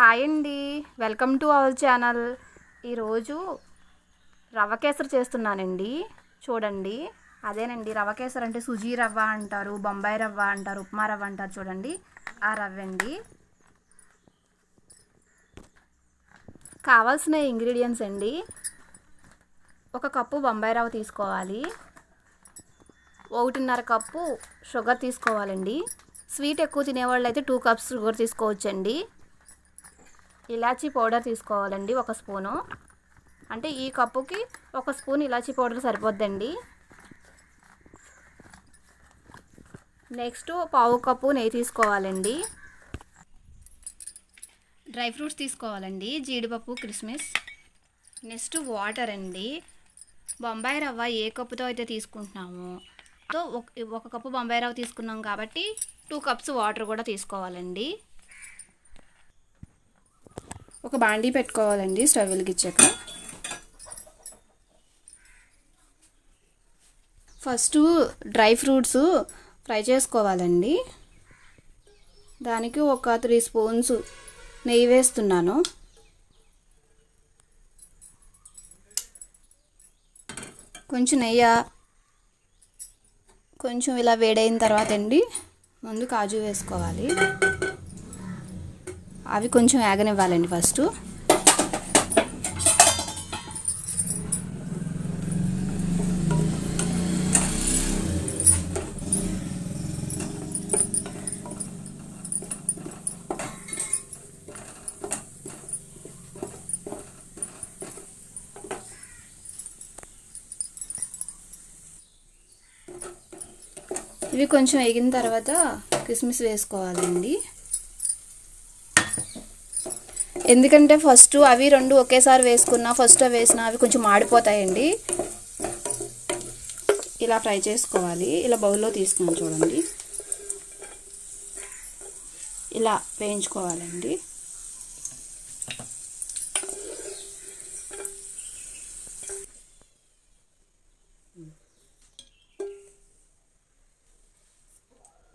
Hi అండి. Welcome to our channel. ఈరోజు రవ్వ కేసరి చేస్తున్నానండి. చూడండి. అదేనండి రవ్వ కేసరి అంటే సుజీ రవ్వ అంటారు బొంబాయి రవ్వ అంటారు ఉప్మా రవ్వ అంటారు చూడండి. ఆ రవ్వ అండి కావాల్సిన ఇంగ్రీడియంట్స్ అండి. ఒక కప్పు బొంబాయి రవ్వ తీసుకోవాలి. ఒకటిన్నర కప్పు షుగర్ తీసుకోవాలండి. స్వీట్ ఎక్కువ తినేవాళ్ళు అయితే టూ కప్స్ షుగర్ తీసుకోవచ్చండి. ఇలాచీ పౌడర్ తీసుకోవాలండి ఒక స్పూను. అంటే ఈ కప్పుకి ఒక స్పూన్ ఇలాచీ పౌడర్ సరిపోద్దండి. నెక్స్ట్ పావు కప్పు నెయ్యి తీసుకోవాలండి. డ్రై ఫ్రూట్స్ తీసుకోవాలండి. జీడిపప్పు కిస్మిస్ నెక్స్ట్ వాటర్ అండి. బొంబాయి రవ్వ ఏ కప్పుతో అయితే తీసుకుంటున్నామో సో ఒక కప్పు బొంబాయి రవ్వ తీసుకున్నాం కాబట్టి టూ కప్స్ వాటర్ కూడా తీసుకోవాలండి. ఒక బాండీ పెట్టుకోవాలండి స్టవ్ వెలిగించాక ఫస్ట్ డ్రై ఫ్రూట్స్ ఫ్రై చేసుకోవాలండి. దానికి ఒక త్రీ స్పూన్స్ నెయ్యి వేస్తున్నాను. కొంచెం నెయ్యి కొంచెం ఇలా వేడైన తర్వాత అండి ముందు కాజు వేసుకోవాలి. అవి కొంచెం వేగనివ్వాలండి ఫస్ట్. ఇవి కొంచెం వేగిన తర్వాత కిస్మిస్ వేసుకోవాలండి. ఎందుకంటే ఫస్ట్ అవి రెండు ఒకేసారి వేసుకున్నా ఫస్ట్ అవి వేసినా అవి కొంచెం మాడిపోతాయండి. ఇలా ఫ్రై చేసుకోవాలి. ఇలా బౌల్లో తీసుకుని చూడండి. ఇలా వేయించుకోవాలండి.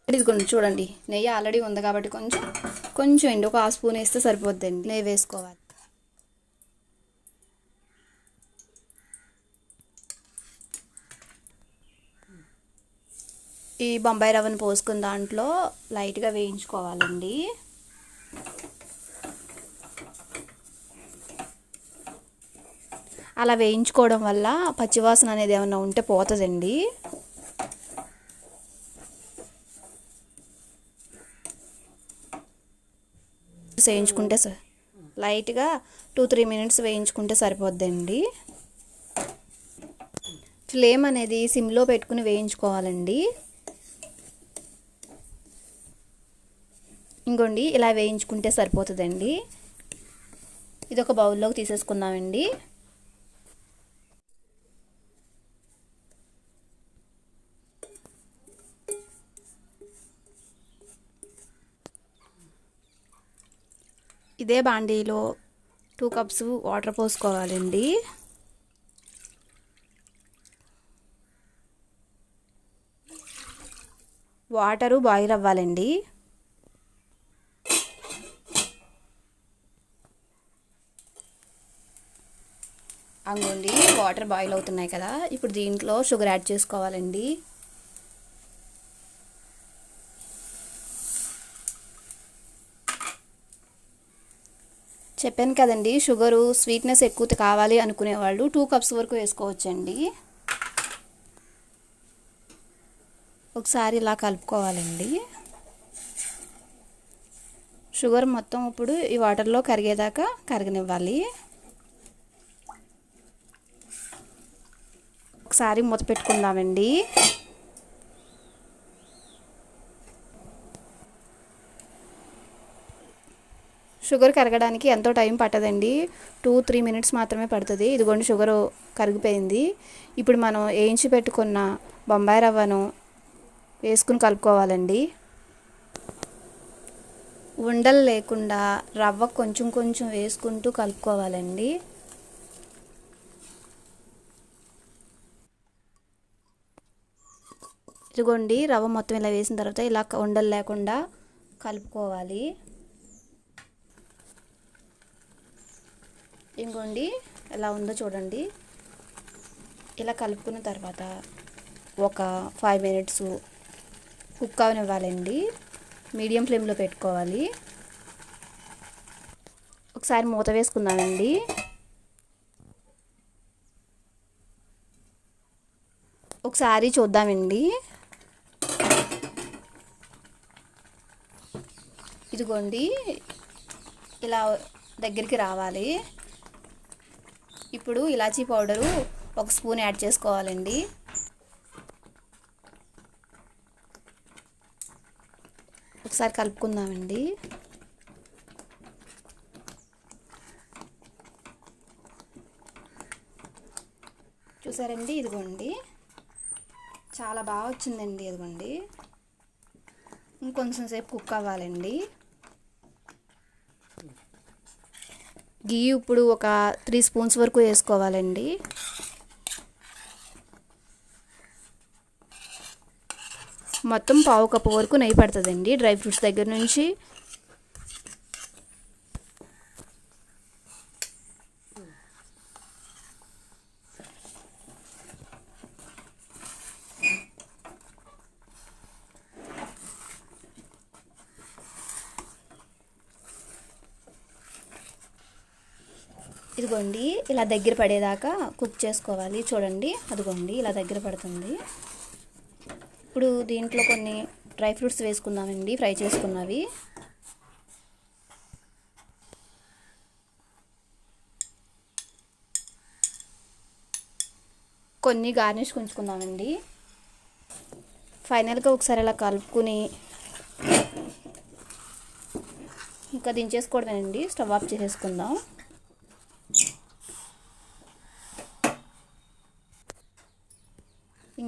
ఇదిగోండి చూడండి. నెయ్యి ఆల్రెడీ ఉంది కాబట్టి కొంచెం కొంచెం అండి. ఒక హాఫ్ స్పూన్ వేస్తే సరిపోద్దండి. నెయ్యి వేసుకోవాలి. ఈ బొంబాయి రవ్వను పోసుకున్న దాంట్లో లైట్గా వేయించుకోవాలండి. అలా వేయించుకోవడం వల్ల పచ్చివాసన అనేది ఏమైనా ఉంటే పోతుందండి. వేయించుకుంటే లైట్గా టూ త్రీ మినిట్స్ వేయించుకుంటే సరిపోద్దండి. ఫ్లేమ్ అనేది సిమ్లో పెట్టుకుని వేయించుకోవాలండి. ఇంకోండి ఇలా వేయించుకుంటే సరిపోతుందండి. ఇది ఒక బౌల్లోకి తీసేసుకుందామండి. ఇదే బాండీలో టూ కప్స్ వాటర్ పోసుకోవాలండి. వాటరు బాయిల్ అవ్వాలండి. అంగోండి వాటర్ బాయిల్ అవుతున్నాయి కదా. ఇప్పుడు దీంట్లో షుగర్ యాడ్ చేసుకోవాలండి. చెప్పాను కదండి షుగరు స్వీట్నెస్ ఎక్కువ కావాలి అనుకునే వాళ్ళు టూ కప్స్ వరకు వేసుకోవచ్చండి. ఒకసారి ఇలా కలుపుకోవాలండి. షుగర్ మొత్తం ఇప్పుడు ఈ వాటర్లో కరిగేదాకా కరగనివ్వాలి. ఒకసారి మూత పెట్టుకుందామండి. షుగర్ కరగడానికి ఎంతో టైం పట్టదండి. టూ త్రీ మినిట్స్ మాత్రమే పడుతుంది. ఇదిగోండి షుగర్ కరిగిపోయింది. ఇప్పుడు మనం వేయించి పెట్టుకున్న బొంబాయి రవ్వను వేసుకుని కలుపుకోవాలండి. ఉండలు లేకుండా రవ్వ కొంచెం కొంచెం వేసుకుంటూ కలుపుకోవాలండి. ఇదిగోండి రవ్వ మొత్తం ఇలా వేసిన తర్వాత ఇలా ఉండలు లేకుండా కలుపుకోవాలి. ఇంకోండి ఎలా ఉందో చూడండి. ఇలా కలుపుకున్న తర్వాత ఒక ఫైవ్ మినిట్స్ కుక్ అవనివ్వాలండి. మీడియం ఫ్లేమ్లో పెట్టుకోవాలి. ఒకసారి మూత వేసుకుందామండి. ఒకసారి చూద్దామండి. ఇదిగోండి ఇలా దగ్గరికి రావాలి. ఇప్పుడు ఇలాచీ పౌడరు ఒక స్పూన్ యాడ్ చేసుకోవాలండి. ఒకసారి కలుపుకుందామండి. చూసారండి ఇదిగోండి. చాలా బాగా వచ్చిందండి ఇదిగోండి. ఇంకొంచెం సేపు కుక్ అవ్వాలండి. గీ ఇప్పుడు ఒక త్రీ స్పూన్స్ వరకు వేసుకోవాలండి. మొత్తం పావు కప్పు వరకు నెయ్యి పడుతుందండి. డ్రై ఫ్రూట్స్ దగ్గర నుంచి ఇదిగోండి ఇలా దగ్గర పడేదాకా కుక్ చేసుకోవాలి. చూడండి అదిగోండి ఇలా దగ్గర పడుతుంది. ఇప్పుడు దీంట్లో కొన్ని డ్రై ఫ్రూట్స్ వేసుకుందామండి ఫ్రై చేసుకున్నవి. కొన్ని గార్నిష్ ఉంచుకుందామండి. ఫైనల్గా ఒకసారి ఇలా కలుపుకుని ఇంకా దించేసుకోవడమేనండి స్టవ్ ఆఫ్ చేసేసుకుందాం.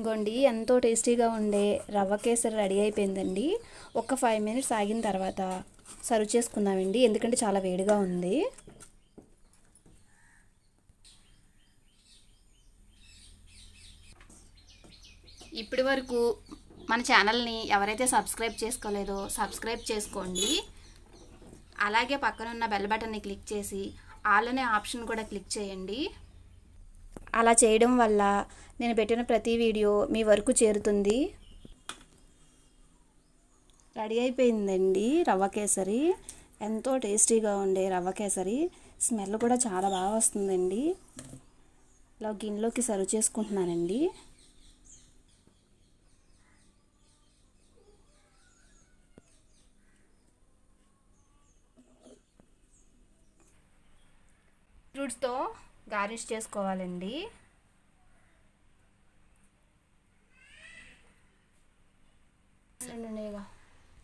ఇంకోండి ఎంతో టేస్టీగా ఉండే రవ్వ కేసరి రెడీ అయిపోయిందండి. ఒక ఫైవ్ మినిట్స్ ఆగిన తర్వాత సర్వ్ చేసుకుందామండి. ఎందుకంటే చాలా వేడిగా ఉంది. ఇప్పటి వరకు మన ఛానల్ని ఎవరైతే సబ్స్క్రైబ్ చేసుకోలేదో సబ్స్క్రైబ్ చేసుకోండి. అలాగే పక్కన ఉన్న బెల్ బటన్ని క్లిక్ చేసి ఆల్ అనే ఆప్షన్ కూడా క్లిక్ చేయండి. అలా చేయడం వల్ల నేను పెట్టిన ప్రతి వీడియో మీ వరకు చేరుతుంది. రెడీ అయిపోయిందండి రవ్వ కేసరి. ఎంతో టేస్టీగా ఉండే రవ్వ కేసరి. స్మెల్ కూడా చాలా బాగా వస్తుందండి. ఇలా గిన్నెలోకి సర్వ్ చేసుకుంటున్నానండి. ఫ్రూట్స్తో గార్నిష్ చేసుకోవాలండి.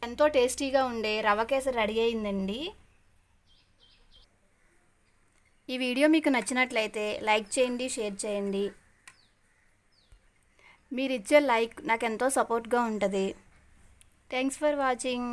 ఎంతో టేస్టీగా ఉండే రవ కేసరి రెడీ అయిందండి. ఈ వీడియో మీకు నచ్చినట్లయితే లైక్ చేయండి షేర్ చేయండి. మీరు ఇచ్చే లైక్ నాకు ఎంతో సపోర్ట్గా ఉంటుంది. Thanks for watching.